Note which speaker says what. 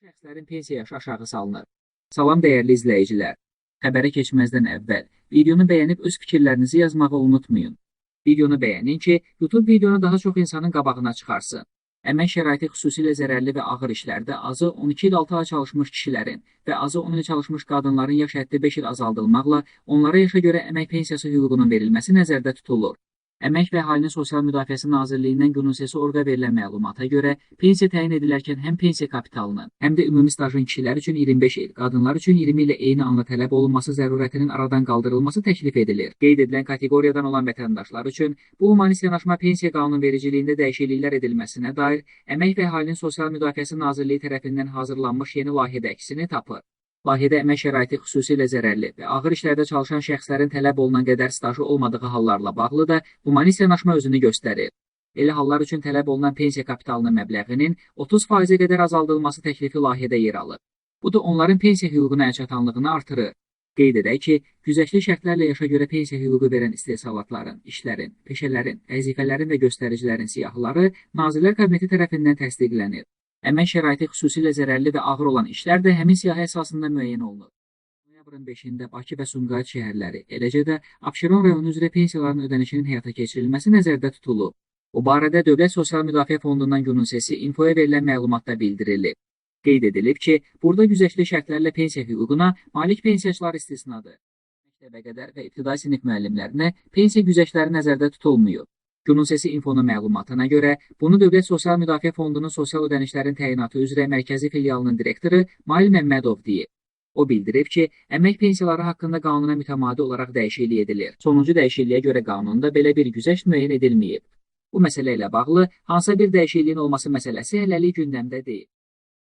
Speaker 1: şəxslərin pensiya yaşı aşağı salınır. Salam dəyərli izləyicilər. Xəbərə keçməzdən əvvəl videonu bəyənib öz fikirlərinizi yazmağı unutmayın. Videonu bəyənin ki, YouTube videonu daha çox insanın qabağına çıxarsın. Əmək şəraiti xüsusilə zərərli və ağır işlərdə azı 12 il 6 ay çalışmış kişilərin və azı 10 il çalışmış qadınların yaş həddi 5 il azaldılmaqla onlara yaşa görə əmək pensiyası hüququnun verilməsi nəzərdə tutulur. Əmək və Əhalinin Sosial Müdafiəsi Nazirliyindən Qünusesi orqa verilən məlumata görə pensiya təyin edilərkən həm pensiya kapitalının, həm də ümumi stajın kişilər üçün 25 il, qadınlar üçün 20 ilə eyni anda tələb olunması zərurətinin aradan qaldırılması təklif edilir. Qeyd edilən kateqoriyadan olan vətəndaşlar üçün bu humanist yanaşma pensiya qanunvericiliyində dəyişikliklər edilməsinə dair Əmək və Əhalinin Sosial Müdafiəsi Nazirliyi tərəfindən hazırlanmış yeni layihədə əksini tapır. Layihədə əmək şəraiti xüsusilə zərərli və ağır işlərdə çalışan şəxslərin tələb olunan qədər stajı olmadığı hallarla bağlı da humanist yanaşma özünü göstərir. Elə hallar üçün tələb olunan pensiya kapitalının məbləğinin 30%-ə qədər azaldılması təklifi layihədə yer alır. Bu da onların pensiya hüququna əlçatanlığını artırır. Qeyd edək ki, güzəştli şərtlərlə yaşa görə pensiya hüququ verən istehsalatların, işlərin, peşələrin, vəzifələrin və göstəricilərin siyahıları Nazirlər Kabineti tərəfindən təsdiqlənir. Əmək şəraiti xüsusilə zərərli və ağır olan işlər də həmin siyahı əsasında müəyyən olunur. Noyabrın 5-də Bakı və Sumqayıt şəhərləri, eləcə də Abşeron rayonu üzrə pensiyaların ödənişinin həyata keçirilməsi nəzərdə tutulub. Bu barədə Dövlət Sosial Müdafiə Fondundan Günüsesi infoya verilən məlumatda bildirilib. Qeyd edilib ki, burada güzəştli şərtlərlə pensiya hüququna malik pensiyaçılar istisnadır. Məktəbə qədər və ibtidai sinif müəllimlərinə pensiya güzəştləri nəzərdə tutulmuyor. Günüsesi infonun məlumatına görə, bunu Dövlət Sosial Müdafiə Fondunun sosial ödənişlərin təyinatı üzrə mərkəzi filialının direktoru Mail Məmmədov deyib. O bildirib ki, əmək pensiyaları haqqında qanuna mütəmadi olaraq dəyişiklik edilir. Sonuncu dəyişikliyə görə qanunda belə bir güzəşt müəyyən edilməyib. Bu məsələ ilə bağlı hansısa bir dəyişikliyin olması məsələsi hələlik gündəmdə deyil.